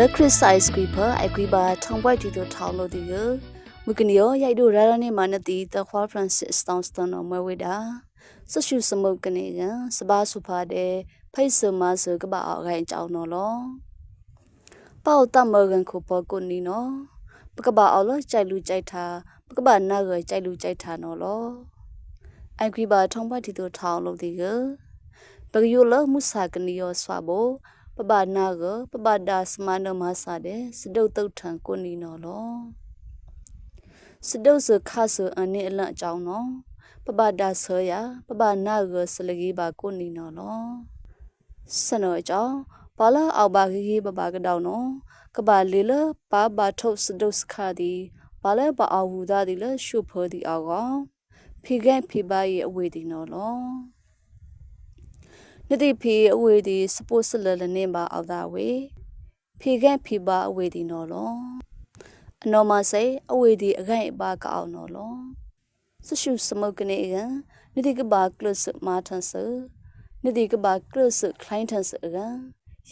လက်ခရစ်ဆိုင်စကွီဖာအကွီဘာထောင်ပွိုက်တီတို့ထောင်လို့ဒီကမကနီယောရိုက်တို့ရာရနေမနတီတခွာဖရန်စစ်စတောင်းစတန်နော်မဝေတာဆရှုစမုတ်ကနေကစဘာစုဖာတဲ့ဖိတ်စမဆကဘာအောက်ခိုင်ကြောင်းနော်လောပေါတမကန်ခုပေါ်ကိုနီနော်ပကဘာအော်လို့ကြိုက်လူကြိုက်တာပကဘာနာရကြိုက်လူကြိုက်တာနော်လောအကွီဘာထောင်ပွိုက်တီတို့ထောင်လို့ဒီကပကယိုလမှုစာကနီယောဆွာဘော ပပနာကပပဒါစမနမဆာတဲ့စဒုတ်တုတ်ထံကိုနီနော်လောစဒုတ်စခါဆအနေအလန့်အကြောင်းနော်ပပဒါဆောရပပနာကစလကြီးပါကိုနီနော်လောစနောအကြောင်းဘာလာအောက်ပါခီခီပပကတောင်းနော်ကပါလေလပါပါထုတ်စဒုတ်စခါဒီဘာလဲပါအဝူသားဒီလရှုဖောဒီအောကောဖိကဲဖိပါရဲ့အဝေဒီနော်လော နတိဖီအဝေဒီစပို့စလလနေပါအောက်သားဝေဖီကန်ဖီပါအဝေဒီနော်လောအနော်မစိအဝေဒီအခိုင်အပါကအောင်နော်လောဆရှုစမုတ်ကနေကနတိကပါကလစမာထန်ဆနတိကပါကလစခလိုင်းထန်ဆက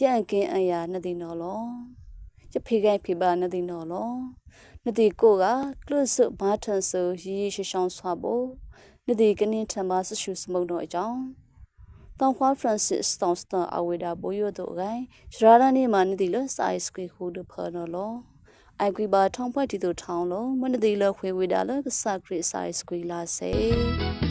ရန်ကင်းအရာနတိနော်လောရဖီကန်ဖီပါနတိနော်လောနတိကိုကကလစမာထန်ဆရီရီရှောင်းဆွာဖို့နတိကနင်းထံပါဆရှုစမုတ်တော့အကြောင်း တောင်ခွာဖရန်စစ်စတောင်းစတာအဝေဒါဘိုယိုတို့ဂိုင်ရှရာလာနေမာနေဒီလစိုက်စကွေခုဒဖာနော်လောအိုက်ကွီဘာထောင်ဖွဲ့တီတို့ထောင်းလုံးမနဒီလခွေဝေဒါလကစခရစ်စိုက်စကွေလာစေ